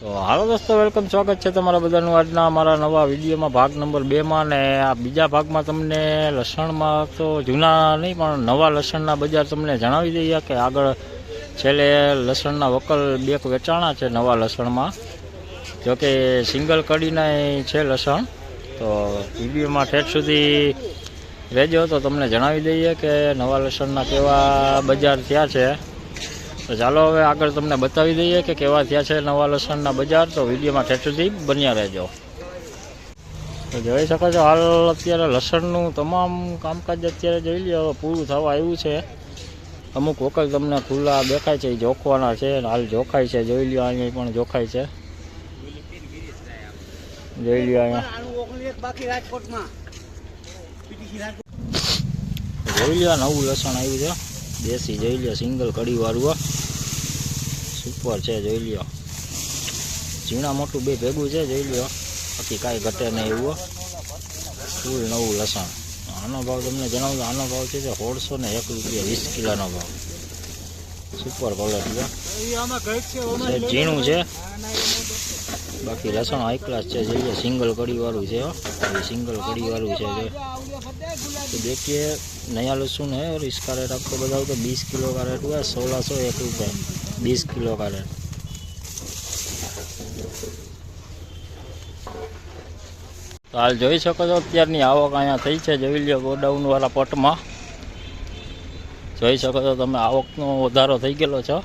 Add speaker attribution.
Speaker 1: તો હાલો દોસ્તો વેલકમ સ્વાગત છે તમારા બધાનું આજના અમારા નવા વિડીયોમાં ભાગ નંબર બેમાં ને આ બીજા ભાગમાં તમને લસણમાં તો જૂના નહીં, પણ નવા લસણના બજાર તમને જણાવી દઈએ કે આગળ છેલ્લે લસણના વકલ બેક વેચાણા છે નવા લસણમાં. જોકે સિંગલ કડીના છે લસણ. તો વિડીયોમાં ઠેઠ સુધી રહેજો તો તમને જણાવી દઈએ કે નવા લસણના કેવા બજાર થયા છે. તો ચાલો હવે આગળ તમને બતાવી દઈએ કે કેવા થયા છે નવા લસણના બજાર. તો વિડીયોમાં ઠેઠ સુધી બન્યા રહેજો. તો જોઈ શકો છો, હાલ અત્યારે લસણનું તમામ કામકાજ અત્યારે જોઈ લ્યો, હવે પૂરું થવા આવ્યું છે. અમુક વખત તમને ખુલ્લા દેખાય છે, એ જોખવાના છે હાલ જોખાય છે, જોઈ લ્યો અહીંયા પણ જોખાય છે. જોઈ લ્યો અહીંયા. જોઈ લ્યો નવું લસણ આવ્યું છે. દેશી જોઈ લ્યો સિંગલ કડી વાળું સુપર છે જોઈ લ્યો. ઝીણા મોટું બે ભેગું છે જોઈ લ્યો. બાકી કાંઈ ઘટે નહીં એવું ફૂલ નવું લસણ. આનો ભાવ તમને જણાવું આનો ભાવ છે સોળસો ને એક રૂપિયા વીસ કિલોનો ભાવ. સુપર ક્વોલિટી છે ઝીણું છે. બાકી લસણ હાઈ ક્લાસ છે જોઈએ સિંગલ કડી વાળું છે હો. એ સિંગલ કડી વાળું છે જો तो देखिए नया लहसुन है और इसका रेट आपको बताऊँ तो 20 किलो का रेट हुआ है सोलह सौ एक रुपये बीस किलो का रेट તો હાલ જોઈ શકો છો અત્યારની આવક અહીંયા થઈ છે જોઈ લ્યો ગોડાઉન વાળા પટમાં જોઈ શકો છો તમે આવકનો વધારો થઈ ગયેલો છો